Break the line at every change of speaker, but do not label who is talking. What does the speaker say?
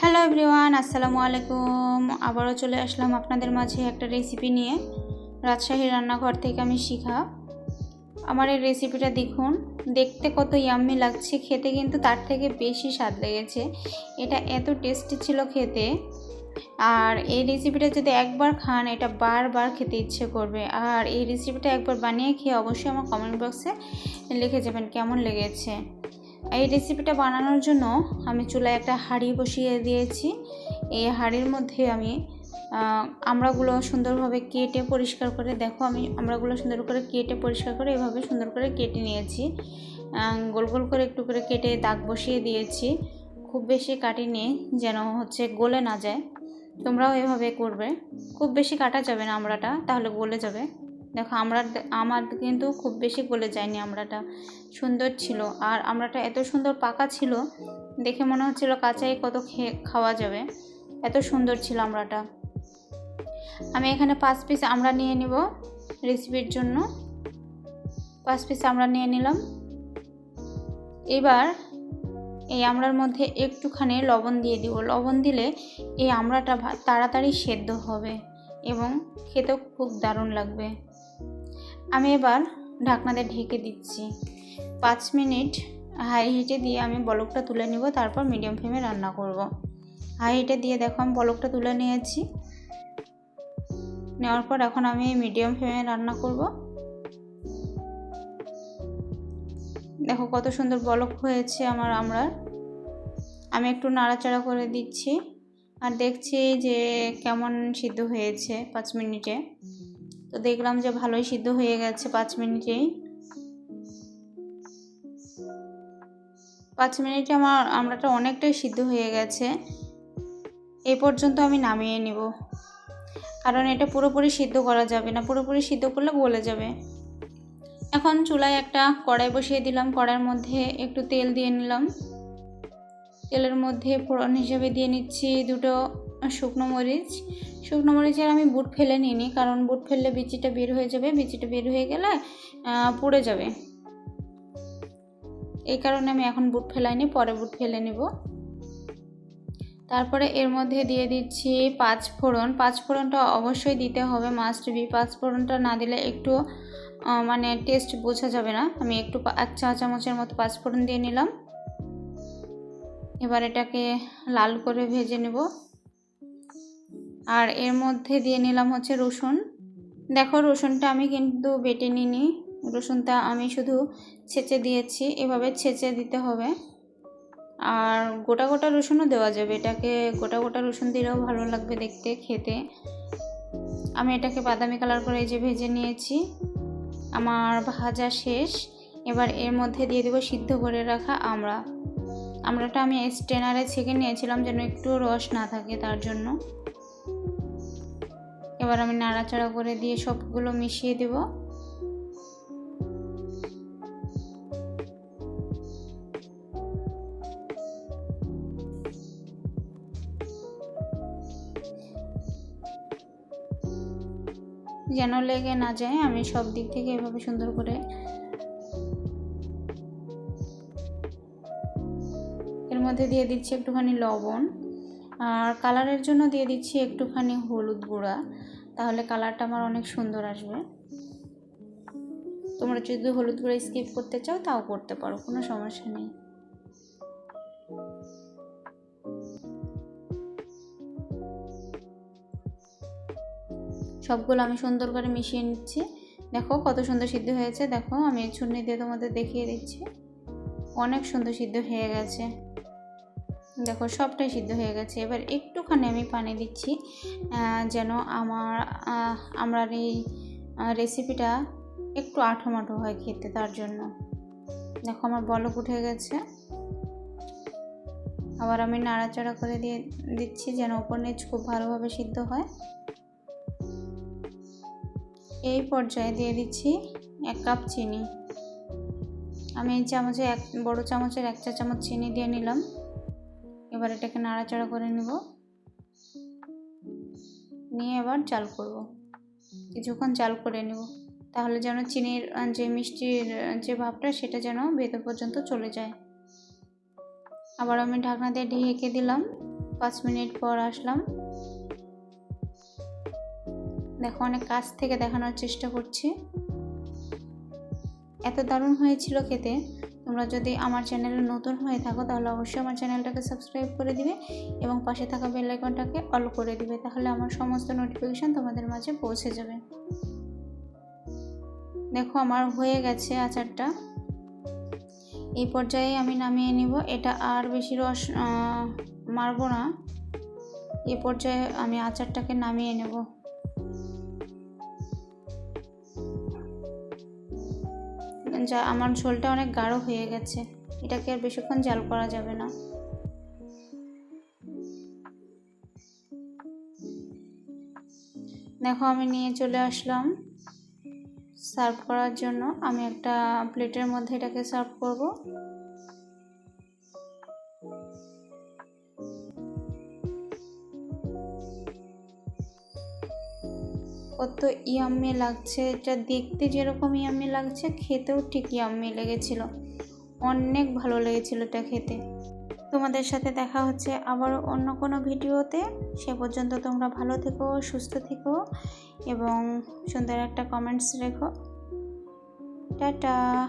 Hello everyone আসসালামু আলাইকুম। আবারও চলে আসলাম আপনাদের মাঝে একটা রেসিপি নিয়ে। রাজশাহী রান্নাঘর থেকে আমি শিখা। আমার এই রেসিপিটা দেখুন, দেখতে কত ইয়াম্মি লাগছে, খেতে কিন্তু তার থেকে বেশি স্বাদ লেগেছে। এটা এত টেস্টি ছিল খেতে। আর এই রেসিপিটা যদি একবার খান, এটা বারবার খেতে ইচ্ছে করবে। আর এই রেসিপিটা একবার বানিয়ে খেয়ে অবশ্যই আমার কমেন্ট বক্সে লিখে যাবেন কেমন লেগেছে। এই রেসিপিটা বানানোর জন্য আমি চুলায় একটা হাঁড়ি বসিয়ে দিয়েছি। এই হাঁড়ির মধ্যে আমি আমড়াগুলো সুন্দরভাবে কেটে পরিষ্কার করে, দেখো আমি আমড়াগুলো সুন্দর করে কেটে পরিষ্কার করে এভাবে সুন্দর করে কেটে নিয়েছি। গোল গোল করে একটু করে কেটে দাগ বসিয়ে দিয়েছি। খুব বেশি কাটিনি যেন হচ্ছে গলে না যায়। তোমরাও এভাবে করবে। খুব বেশি কাটা যাবে না আমড়াটা, তাহলে গলে যাবে। দেখো আমরা আমার কিন্তু খুব বেশি গলে যায়নি আমড়াটা। সুন্দর ছিল। আর আমড়াটা এত সুন্দর পাকা ছিল, দেখে মনে হচ্ছিল কাঁচাই কত খেয়ে খাওয়া যাবে। এত সুন্দর ছিল আমড়াটা। আমি এখানে পাঁচ পিস আমরা নিয়ে নিব রেসিপির জন্য। পাঁচ পিস আমরা নিয়ে নিলাম। এবার এই আমড়ার মধ্যে একটুখানি লবণ দিয়ে দিব। লবণ দিলে এই আমড়াটা তাড়াতাড়ি সেদ্ধ হবে এবং খেতেও খুব দারুণ লাগবে। আমি এবার ঢাকনাতে ঢেকে দিচ্ছি। পাঁচ মিনিট হাই হিটে দিয়ে আমি বলকটা তুলে নিব, তারপর মিডিয়াম ফ্লেমে রান্না করব। হাই হিটে দিয়ে দেখো আমি বলকটা তুলে নিয়েছি। নেওয়ার পর এখন আমি মিডিয়াম ফ্লেমে রান্না করব। দেখো কত সুন্দর বলক হয়েছে আমার আমরা আমি একটু নাড়াচাড়া করে দিচ্ছি। আর দেখছি যে কেমন সিদ্ধ হয়েছে পাঁচ মিনিটে। তো দেখলাম যে ভালোই সিদ্ধ হয়ে গেছে পাঁচ মিনিটেই। পাঁচ মিনিটে আমার আমরাটা অনেকটাই সিদ্ধ হয়ে গেছে। এই পর্যন্ত আমি নামিয়ে নিব। কারণ এটা পুরোপুরি সিদ্ধ করা যাবে না, পুরোপুরি সিদ্ধ করলে গলে যাবে। এখন চুলায় একটা কড়াই বসিয়ে দিলাম, কড়াইয়ের মধ্যে একটু তেল দিয়ে নিলাম। তেলের মধ্যে ফোড়ন হিসেবে দিয়ে নিচ্ছি দুটো শুকনো মরিচ। শুকনো মরিচের আমি বুট ফেলে নিইনি, কারণ বুট ফেললে বিচিটা বের হয়ে যাবে, বিচিটা বের হয়ে গেলে পুড়ে যাবে। এই কারণে আমি এখন বুট ফেলাইনি, পরে বুট ফেলে নেব। তারপরে এর মধ্যে দিয়ে দিচ্ছি পাঁচ ফোড়ন। পাঁচ ফোড়নটা অবশ্যই দিতে হবে মাস্ট বি পাঁচ ফোড়নটা না দিলে একটু মানে টেস্ট বোঝা যাবে না। আমি একটু এক চা চামচের মতো পাঁচ ফোড়ন দিয়ে নিলাম। এবার এটাকে লাল করে ভেজে নেব। আর এর মধ্যে দিয়ে নিলাম হচ্ছে রসুন। দেখো, রসুনটা আমি কিন্তু বেটে নিইনি। রসুনটা আমি শুধু ছেঁচে দিয়েছি, এভাবে ছেঁচে দিতে হবে। আর গোটা গোটা রসুনও দেওয়া যাবে। এটাকে গোটা গোটা রসুন দিলেও ভালো লাগবে দেখতে, খেতে। আমি এটাকে বাদামি কালার করে এই যে ভেজে নিয়েছি। আমার ভাজা শেষ। এবার এর মধ্যে দিয়ে দেবো সিদ্ধ করে রাখা আমরা আমরাটা আমি স্টেনারে ছেঁকে নিয়েছিলাম যেন একটু রস না থাকে তার জন্য। এবার আমি নাড়াচাড়া করে দিয়ে সবগুলো মিশিয়ে দেব। যেন লেগে না যায়, আমি সব দিক থেকে এভাবে সুন্দর করে এর মধ্যে দিয়ে দিচ্ছি একটুখানি লবণ। আর কালারের জন্য দিয়ে দিচ্ছি একটুখানি হলুদ গুঁড়া। তাহলে কালারটা আমার অনেক সুন্দর আসবে। তোমরা যদি হলুদ গুঁড়া স্কিপ করতে চাও, তাও করতে পারো, কোনো সমস্যা নেই। সবগুলো আমি সুন্দর করে মিশিয়ে নিচ্ছি। দেখো কত সুন্দর সিদ্ধ হয়েছে, দেখো আমি ছুন্নি দিয়ে তোমাদের দেখিয়ে দিচ্ছি। অনেক সুন্দর সিদ্ধ হয়ে গেছে। দেখো সবটাই সিদ্ধ হয়ে গেছে। এবার একটুখানি আমি পানি দিচ্ছি যেন আমার আমার এই রেসিপিটা একটু আঠো মাঠো হয় খেতে তার জন্য। দেখো আমার বলক উঠে গেছে। আবার আমি নাড়াচাড়া করে দিয়ে দিচ্ছি যেন ওপর নিচ খুব ভালোভাবে সিদ্ধ হয়। এই পর্যায়ে দিয়ে দিচ্ছি এক কাপ চিনি। আমি এই চামচে এক, বড় চামচের এক চা চামচ চিনি দিয়ে নিলাম। এবার এটাকে নাড়াচাড়া করে নেব। নিয়ে এবার চাল করব। কিছুক্ষণ চাল করে নেব। তাহলে যেন চিনির যে মিষ্টির যে ভাবটা সেটা যেন ভেতর পর্যন্ত চলে যায়। আবার আমি ঢাকনা দিয়ে ঢেকে দিলাম। পাঁচ মিনিট পর আসলাম। দেখো অনেক কাছ থেকে দেখানোর চেষ্টা করছি। এত দারুণ হয়েছিল খেতে। তোমরা যদি আমার চ্যানেলে নতুন হয়ে থাকো, তাহলে অবশ্যই আমার চ্যানেলটাকে সাবস্ক্রাইব করে দিবে এবং পাশে থাকা বেল আইকনটাকে অল করে দিবে, তাহলে আমার সমস্ত নোটিফিকেশান তোমাদের মাঝে পৌঁছে যাবে। দেখো আমার হয়ে গেছে আচারটা। এই পর্যায়ে আমি নামিয়ে নিব। এটা আর বেশি রস মারবো না। এই পর্যায়ে আমি আচারটাকে নামিয়ে নেব। যা আমার ঝোলটা অনেক গাঢ় হয়ে গেছে। এটাকে আর বেশিক্ষণ জাল করা যাবে না। দেখো, আমি নিয়ে চলে আসলাম। সার্ভ করার জন্য আমি একটা প্লেটের মধ্যে এটাকে সার্ভ করব। কত ইয়াম্মি লাগছে, এটা দেখতে যেরকম ইয়াম্মি লাগছে, খেতেও ঠিক ইয়াম্মি লেগেছিল। অনেক ভালো লেগেছিল এটা খেতে। তোমাদের সাথে দেখা হচ্ছে আবার অন্য কোনো ভিডিওতে। সে পর্যন্ত তোমরা ভালো থেকো, সুস্থ থেকো এবং সুন্দর একটা কমেন্টস রেখো। টাটা!